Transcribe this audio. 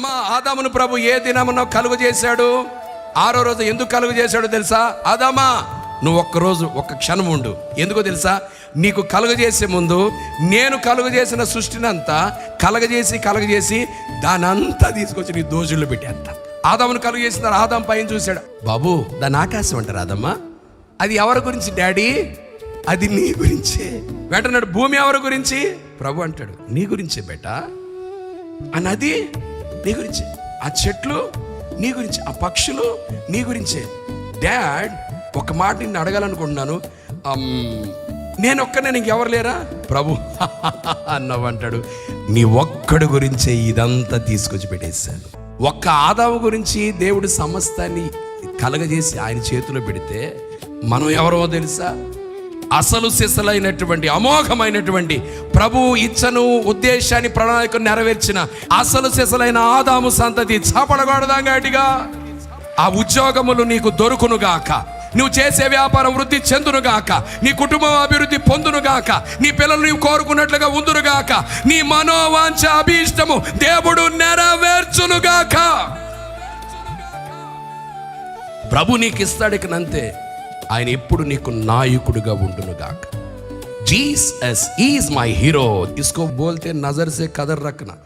అమ్మా ఆదామును ప్రభు ఏ దినమునో కలుగు చేశాడు? ఆరో రోజు ఎందుకు కలుగు చేశాడు తెలుసా? ఆదామా నువ్వు ఒక్క రోజు ఒక్క క్షణం ఉండు. ఎందుకో తెలుసా? నీకు కలుగజేసే ముందు నేను కలుగజేసిన సృష్టినంతా కలగజేసి కలగజేసి దాని అంతా తీసుకొచ్చి నీ దోజుల్లో పెట్టేస్తా. ఆదామును కలుగజేసిన ఆదాం పైన చూశాడు. బాబు దాని ఆకాశం అంటారు ఆదమ్మా. అది ఎవరి గురించి డాడీ? అది నీ గురించే. వెంటన్నాడు భూమి ఎవరి గురించి? ప్రభు అంటాడు నీ గురించే బేట. ఆ నది? నీ గురించి. ఆ చెట్లు నీ గురించి ఆ పక్షులు నీ గురించే. డాడ్ ఒక మాట నిన్ను అడగాలనుకుంటున్నాను. నేను ఒక్కనే ఇంకెవరు లేరా? ప్రభు అన్నవంటాడు నీ ఒక్కడి గురించే ఇదంతా తీసుకొచ్చి పెట్టేశాను. ఒక్క ఆదావు గురించి దేవుడు సమస్తాన్ని కలగజేసి ఆయన చేతిలో పెడితే మనం ఎవరో తెలుసా? అసలు సిసలైనటువంటి అమోఘమైనటువంటి ప్రభు ఇచ్చను ఉద్దేశాన్ని ప్రణాళికను నెరవేర్చిన అసలు సిసలైన ఆదాము సంతతి చాపడగొడదాం గట్టిగా ఆ ఉద్యోగములు నీకు దొరుకునుగాక నువ్వు చేసే వ్యాపారం వృద్ధి చెందునుగాక నీ కుటుంబం అభివృద్ధి పొందునుగాక నీ పిల్లలు నీవు కోరుకున్నట్లుగా ఉందునుగాక నీ మనోవాంఛ అభీష్టము దేవుడు నెరవేర్చునుగాక ప్రభు నీకు ఇస్తాడు నంతే ఆయన ఎప్పుడు నీకు నాయకుడుగా ఉండునుగాక जीसस इज़ माय हीरो इसको बोलते नज़र से कदर रखना।